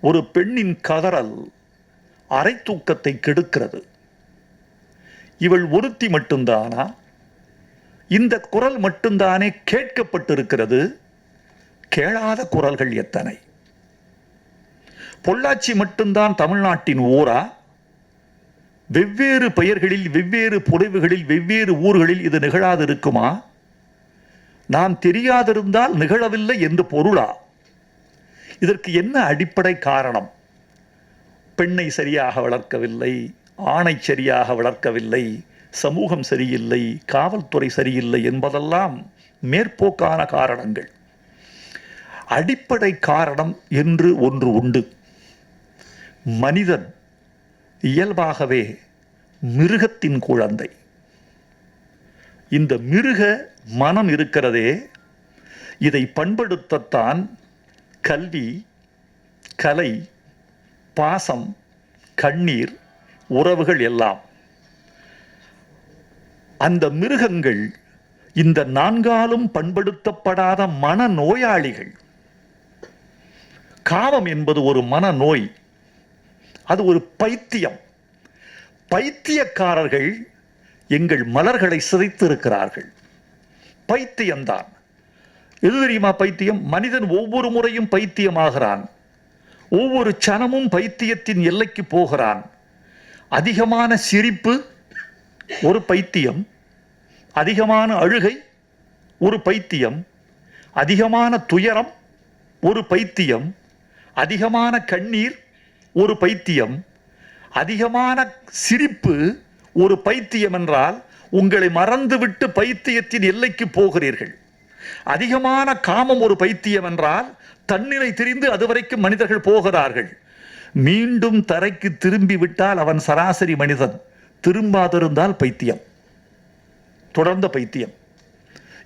ஒரு பெண்ணின் கதறல் அரை தூக்கத்தை கெடுக்கிறது. இவள் ஒருத்தி மட்டும்தானா? இந்த குரல் மட்டும்தானே கேட்கப்பட்டிருக்கிறது. கேளாத குரல்கள் எத்தனை? பொள்ளாச்சி மட்டும்தான் தமிழ்நாட்டின் ஊரா வெவ்வேறு பெயர்களில் வெவ்வேறு புனைவுகளில் வெவ்வேறு ஊர்களில் இது நிகழாது இருக்குமா நாம் தெரியாதிருந்தால் நிகழவில்லை என்று பொருளா? இதற்கு என்ன அடிப்படை காரணம்? பெண்ணை சரியாக வளர்க்கவில்லை ஆணை சரியாக வளர்க்கவில்லை சமூகம் சரியில்லை காவல்துறை சரியில்லை என்பதெல்லாம் மேற்போக்கான காரணங்கள். அடிப்படை காரணம் என்று ஒன்று உண்டு. மனிதன் இயல்பாகவே மிருகத்தின் குழந்தை. இந்த மிருக மனம் இருக்கிறதே இதை பண்படுத்தத்தான் கல்வி கலை பாசம் கண்ணீர் உறவுகள் எல்லாம். அந்த மிருகங்கள் இந்த நான்காலும் பண்படுத்தப்படாத மன நோயாளிகள். காமம் என்பது ஒரு மனநோய் அது ஒரு பைத்தியம். பைத்தியக்காரர்கள் எங்கள் மலர்களை சிதைத்திருக்கிறார்கள். பைத்தியம்தான். எது தெரியுமா பைத்தியம்? மனிதன் ஒவ்வொரு முறையும் பைத்தியமாகிறான். ஒவ்வொரு சனமும் பைத்தியத்தின் எல்லைக்கு போகிறான். அதிகமான சிரிப்பு ஒரு பைத்தியம் அதிகமான அழுகை ஒரு பைத்தியம் அதிகமான துயரம் ஒரு பைத்தியம் அதிகமான கண்ணீர் ஒரு பைத்தியம் அதிகமான சிரிப்பு ஒரு பைத்தியம் என்றால் உங்களை மறந்துவிட்டு பைத்தியத்தின் எல்லைக்கு போகிறீர்கள். அதிகமான காமம் ஒரு பைத்தியம் என்றால் தன்னிலை தெரிந்து அதுவரைக்கும் மனிதர்கள் போகிறார்கள். மீண்டும் தரைக்கு திரும்பி விட்டால் அவன் சராசரி மனிதன். திரும்பாதிருந்தால் பைத்தியம். தொடர்ந்த பைத்தியம்.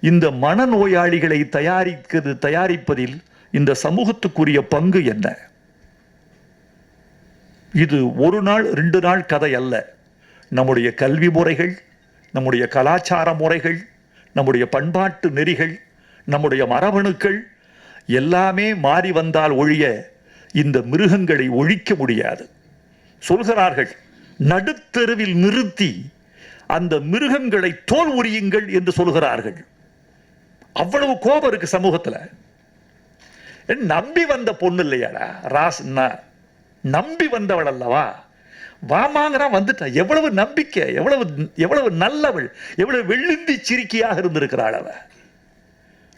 இந்த மனநோயாளிகளை தயாரிக்கிறது தயாரிப்பதில் இந்த சமூகத்துக்குரிய பங்கு என்ன? இது ஒரு நாள் ரெண்டு நாள் கதை அல்ல. நம்முடைய கல்வி முறைகள் நம்முடைய கலாச்சார முறைகள் நம்முடைய பண்பாட்டு நெறிகள் நம்முடைய மரபணுக்கள் எல்லாமே மாறி வந்தால் ஒழிய இந்த மிருகங்களை ஒழிக்க முடியாது. சொல்கிறார்கள் நடுத்தெருவில் நிறுத்தி அந்த மிருகங்களை தோல் உரியுங்கள் என்று சொல்கிறார்கள். அவ்வளவு கோபம் இருக்கு சமூகத்துல. நம்பி வந்த பொண்ணு இல்லையாடா? ராஸ் நம்பி வந்தவள் அல்லவா? வாமாங்கிறா வந்துட்டா. எவ்வளவு நம்பிக்கை எவ்வளவு எவ்வளவு நல்லவள் எவ்வளவு வெள்ளிந்தி சிரிக்கையாக இருந்திருக்கிறாள் அவள்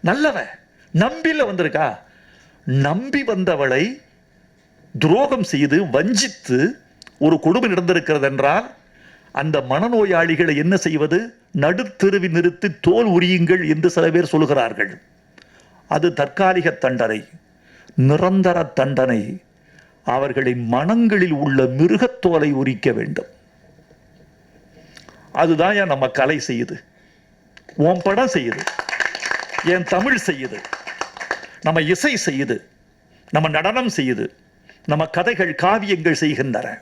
நல்லவ நம்பியில் வந்திருக்கா? நம்பி வந்தவளை துரோகம் செய்து வஞ்சித்து ஒரு கொடுமை நடந்திருக்கிறது என்றால் அந்த மனநோயாளிகளை என்ன செய்வது? நடுத்தெருவில் நிறுத்தி தோல் உரியுங்கள் என்று சில பேர் சொல்கிறார்கள் அது தற்காலிக தண்டனை நிரந்தர தண்டனை. அவர்களின் மனங்களில் உள்ள மிருகத்தோலை உரிக்க வேண்டும். அதுதான் ஏன் நம்ம கலை செய்யுது? ஓம் படம் செய்யுது. என் தமிழ் செய்யுது. நம்ம இசை செய்யுது. நம்ம நடனம் செய்யுது. நம்ம கதைகள் காவியங்கள் செய்கின்றன.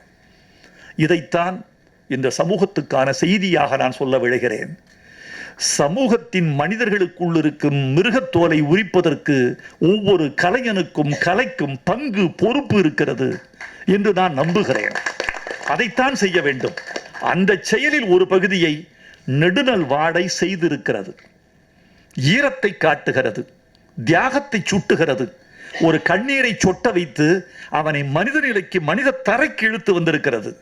இதைத்தான் இந்த சமூகத்துக்கான செய்தியாக நான் சொல்ல விழைகிறேன். சமூகத்தின் மனிதர்களுக்குள் இருக்கும் மிருகத்தோலை உரிப்பதற்கு ஒவ்வொரு கலைஞனுக்கும் கலைக்கும் பங்கு பொறுப்பு இருக்கிறது என்று நான் நம்புகிறேன். அதைத்தான் செய்ய வேண்டும். அந்த செயலில் ஒரு பகுதியை நெடுநல் வாடை செய்திருக்கிறது. ஈரத்தை காட்டுகிறது தியாகத்தை சுட்டுகிறது. ஒரு கண்ணீரை சொட்ட வைத்து அவனை மனித நிலைக்கு மனித தரைக்கு இழுத்து வந்திருக்கிறது.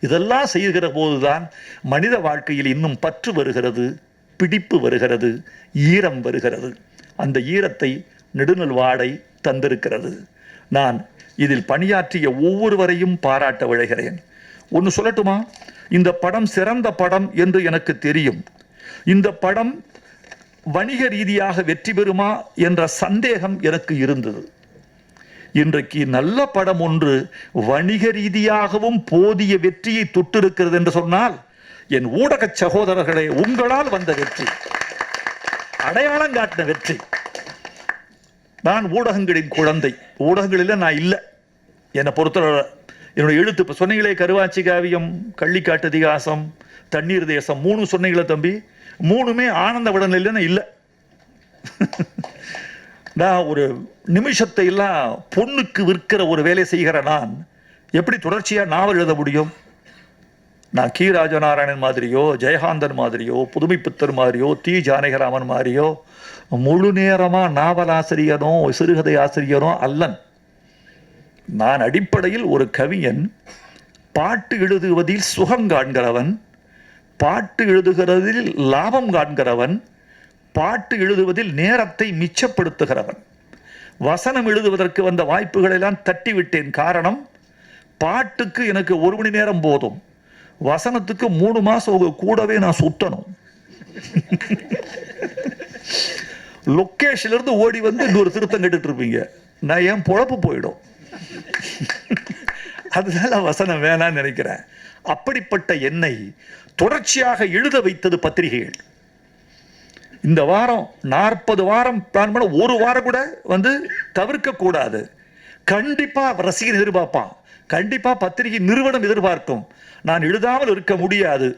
இதெல்லாம் செய்கிற போதுதான் மனித வாழ்க்கையில் இன்னும் பற்று வருகிறது பிடிப்பு வருகிறது ஈரம் வருகிறது. அந்த ஈரத்தை நெடுநல் வாடை தந்திருக்கிறது. நான் இதில் பணியாற்றிய ஒவ்வொருவரையும் பாராட்ட விழைகிறேன். ஒன்று சொல்லட்டுமா? இந்த படம் சிறந்த படம் என்று எனக்கு தெரியும். இந்த படம் வணிக ரீதியாக வெற்றி பெறுமா என்ற சந்தேகம் எனக்கு இருந்தது. இன்றைக்கு நல்ல படம் ஒன்று வணிக ரீதியாகவும் போதிய வெற்றியை தொட்டிருக்கிறது என்று சொன்னால் என் ஊடக சகோதரர்களே உங்களால் வந்த வெற்றி. அடையாளம் காட்டின வெற்றி. நான் ஊடகங்களின் குழந்தை. ஊடகங்களில் நான் இல்லை. என்னை பொறுத்தவரை என்னுடைய எழுத்து இப்போ சொன்னீங்களே கருவாச்சி காவியம் கள்ளிக்காட்டு இதிகாசம் தண்ணீர் தேசம் மூணு சொன்னீங்களே தம்பி. மூணுமே ஆனந்த விடன் நான் இல்லை. நான் ஒரு நிமிஷத்தை எல்லாம் பொண்ணுக்கு விற்கிற ஒரு வேலை செய்கிற நான் எப்படி தொடர்ச்சியாக நாவல் எழுத முடியும்? நான் கி. ராஜநாராயணன் மாதிரியோ ஜெயகாந்தன் மாதிரியோ புதுமைப்பித்தர் மாதிரியோ தி ஜானகிராமன் மாதிரியோ முழு நேரமா நாவலாசிரியனோ சிறுகதை ஆசிரியரோ அல்லன். நான் அடிப்படையில் ஒரு கவிஞன் பாட்டு எழுதுவதில் சுகம் காண்கிறவன் பாட்டு எழுதுகிறதில் லாபம் காண்கிறவன் பாட்டு எழுதுவதில் நேரத்தை மிச்சப்படுத்துகிறவன். வசனம் எழுதுவதற்கு வந்த வாய்ப்புகளெல்லாம் தட்டிவிட்டேன். காரணம் பாட்டுக்கு எனக்கு ஒரு மணி நேரம் போதும். வசனத்துக்கு மூணு மாதம் கூடவே நான் சுத்தணும். லொக்கேஷன்லேருந்து ஓடி வந்து இன்னொரு திருத்தம் கேட்டுட்டு இருப்பீங்க நான் என் பொழப்பு போயிடும். அதனால வசனம் வேணான்னு நினைக்கிறேன். அப்படிப்பட்ட என்னை தொடர்ச்சியாக எழுத வைத்தது பத்திரிகைகள். இந்த வாரம் நாற்பது வாரம் பிளான் பண்ண ஒரு வாரம் கூட வந்து தவிர்க்கக்கூடாது கண்டிப்பாக ரசிகர் எதிர்பார்ப்பான். கண்டிப்பாக பத்திரிகை நிறுவனம் எதிர்பார்க்கும். நான் எழுதாமல் இருக்க முடியாது.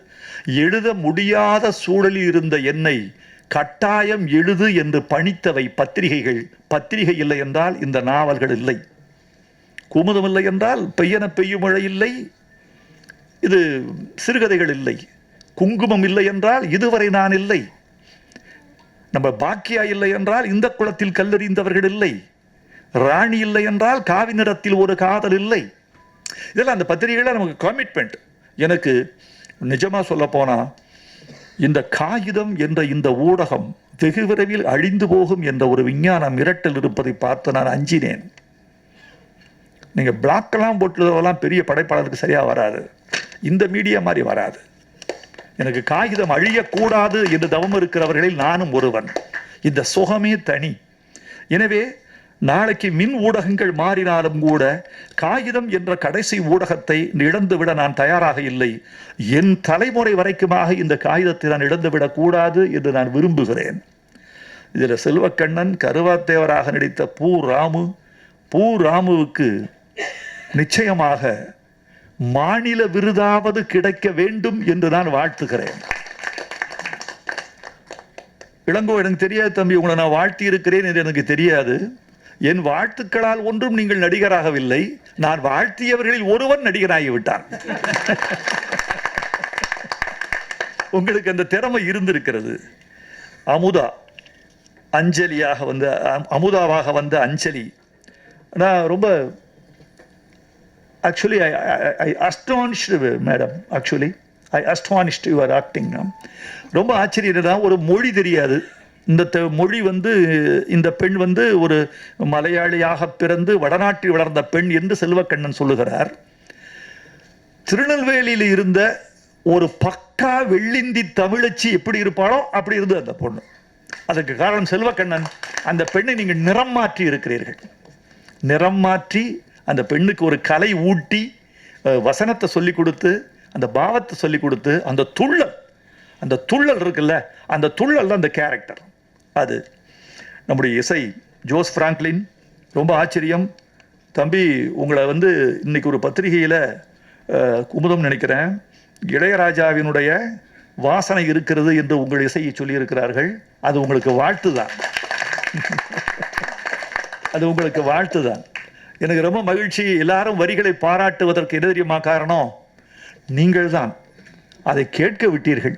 எழுத முடியாத சூழலில் இருந்த என்னை கட்டாயம் எழுது என்று பணித்தவை பத்திரிகைகள். பத்திரிகை இல்லை என்றால் இந்த நாவல்கள் இல்லை. குமுதம் இல்லை என்றால் பெய்யன பெய்யும் மழை இல்லை. இது சிறுகதைகள் இல்லை. குங்குமம் இல்லை என்றால் இதுவரை நான் இல்லை. நம்ம பாக்கியா இல்லை என்றால் இந்த குளத்தில் கல்லெறிந்தவர்கள் இல்லை. ராணி இல்லை என்றால் காவி நிறத்தில் ஒரு காதல் இல்லை. இதெல்லாம் அந்த பத்திரிகையில் நமக்கு கமிட்மெண்ட் எனக்கு நிஜமாக சொல்ல போனால் இந்த காகிதம் என்ற இந்த ஊடகம் வெகு விரைவில் அழிந்து போகும் என்ற ஒரு விஞ்ஞானம் மிரட்டல் இருப்பதை பார்த்து நான் அஞ்சினேன். நீங்கள் பிளாக்கெல்லாம் போட்டுறதெல்லாம் பெரிய படைப்பாளருக்கு சரியாக வராது. இந்த மீடியா மாதிரி வராது. எனக்கு காகிதம் அழியக்கூடாது என்று தவம் இருக்கிறவர்களில் நானும் ஒருவன். இந்த சுகமே தனி. எனவே நாளைக்கு மின் ஊடகங்கள் மாறினாலும் கூட காகிதம் என்ற கடைசி ஊடகத்தை இழந்துவிட நான் தயாராக இல்லை. என் தலைமுறை வரைக்குமாக இந்த காகிதத்தை நான் இழந்துவிடக்கூடாது என்று நான் விரும்புகிறேன். இதில் செல்வக்கண்ணன் கருவாத்தேவராக நடித்த பூ ராமு பூ ராமுவுக்கு நிச்சயமாக மாநில விருதாவது கிடைக்க வேண்டும் என்று நான் வாழ்த்துகிறேன். இளங்கோ எனக்கு தெரியாது தம்பி உங்களை நான் வாழ்த்தி இருக்கிறேன் என்று எனக்கு தெரியாது. என் வாழ்த்துக்களால் ஒன்றும் நீங்கள் நடிகராகவில்லை. நான் வாழ்த்தியவர்களில் ஒருவன் நடிகராகிவிட்டான். உங்களுக்கு அந்த திறமை இருந்திருக்கிறது. அமுதா அஞ்சலியாக வந்த அம்- அமுதாவாக வந்த அஞ்சலி. நான் ரொம்ப actually I I astonished madam actually I astonished your acting ரொம்ப ஆச்சரியம் ஒரு மொழி தெரியாது. இந்த த- மொழி வந்து இந்த பெண் வந்து ஒரு மலையாளியாக பிறந்து வடநாட்டில் வளர்ந்த பெண் என்று செல்வக்கண்ணன் சொல்லுகிறார். திருநெல்வேலியில் இருந்த ஒரு பக்கா வெள்ளிந்தி தமிழச்சி எப்படி இருப்பாளோ அப்படி இருந்தது அந்த பொண்ணு. அதுக்கு காரணம் செல்வக்கண்ணன். அந்த பெண்ணை நீங்கள் நிறம் மாற்றி இருக்கிறீர்கள். நிறம் மாற்றி அந்த பெண்ணுக்கு ஒரு கலை ஊட்டி வசனத்தை சொல்லி கொடுத்து அந்த பாவத்தை சொல்லி கொடுத்து அந்த துள்ளல் அந்த துள்ளல் இருக்குல்ல அந்த துள்ளல் தான் அந்த கேரக்டர் அது நம்முடைய இசை ஜோஸ் ஃப்ராங்க்லின் ரொம்ப ஆச்சரியம். தம்பி உங்களை வந்து இன்னைக்கு ஒரு பத்திரிகையில் குமுதம் நினைக்கிறேன். இளையராஜாவினுடைய வாசனை இருக்கிறது என்று உங்கள் இசையை சொல்லியிருக்கிறார்கள். அது உங்களுக்கு வாழ்த்து தான் அது உங்களுக்கு வாழ்த்து தான் எனக்கு ரொம்ப மகிழ்ச்சி. எல்லாரும் வரிகளை பாராட்டுவதற்கு என்ன தெரியுமா காரணம்? நீங்கள் தான் அதை கேட்க விட்டீர்கள்.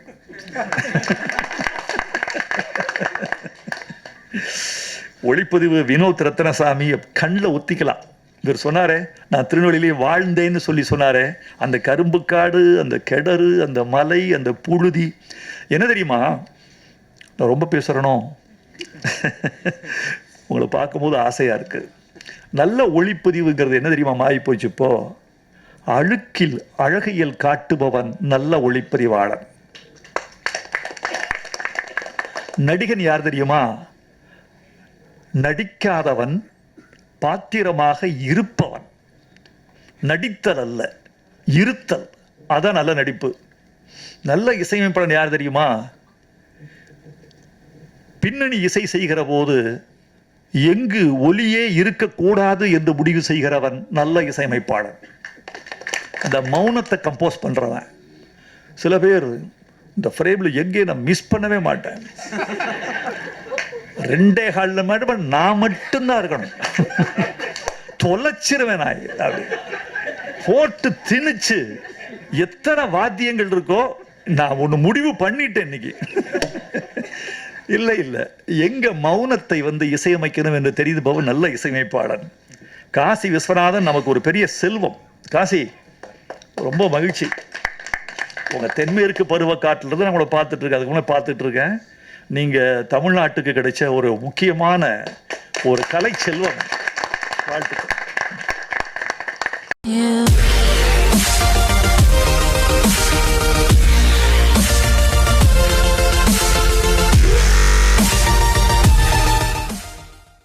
ஒளிப்பதிவு வினோத் ரத்னசாமி கண்ணில் ஒத்திக்கலாம். இவர் சொன்னாரே நான் திருநெல்வேலியிலே வாழ்ந்தேன்னு சொல்லி சொன்னாரே. அந்த கரும்பு காடு அந்த கிணறு அந்த மலை அந்த புழுதி. என்ன தெரியுமா? நான் ரொம்ப பேசுகிறனோ உங்களை பார்க்கும்போது ஆசையாக இருக்குது நல்ல ஒளிப்பதிவுங்கிறது என்ன தெரியுமா மாறி போச்சு இப்போ? அழுக்கில் அழகையில் காட்டுபவன் நல்ல ஒளிப்பதிவாளன். நடிகன் யார் தெரியுமா? நடிக்காதவன் பாத்திரமாக இருப்பவன். நடித்தல் அல்ல இருத்தல். அதான் நல்ல நடிப்பு. நல்ல இசையமைப்பாளன் யார் தெரியுமா? பின்னணி இசை செய்கிற போது எங்கு ஒலியே இருக்கக்கூடாது என்று முடிவு செய்கிறவன் நல்ல இசையமைப்பாளன். அந்த மௌனத்தை கம்போஸ் பண்ணுறவன் சில பேர் இந்த ஃப்ரேமில் எங்கேயும் நான் மிஸ் பண்ணவே மாட்டேன். ரெண்டே காலில் மட்டும் நான் மட்டும்தான் இருக்கணும். தொலைச்சிருவேன் நான் அப்படி. போட்டு திணிச்சு எத்தனை வாத்தியங்கள் இருக்கோ நான் ஒன்று முடிவு பண்ணிட்டேன் இன்னைக்கு. இல்லை இல்லை. எங்க மௌனத்தை வந்து இசையமைக்கணும் என்று தெரிந்து பவன் நல்ல இசையமைப்பாளன். காசி விஸ்வநாதன் நமக்கு ஒரு பெரிய செல்வம். காசி ரொம்ப மகிழ்ச்சி. உங்கள் தென்மேற்கு பருவக்காட்டிலிருந்து நான் உங்களை பார்த்துட்ருக்கேன் அதுக்கு முன்னாடி பார்த்துட்டு இருக்கேன். தமிழ்நாட்டுக்கு கிடைச்ச ஒரு முக்கியமான ஒரு கலை செல்வம் வாழ்த்துக்கள்.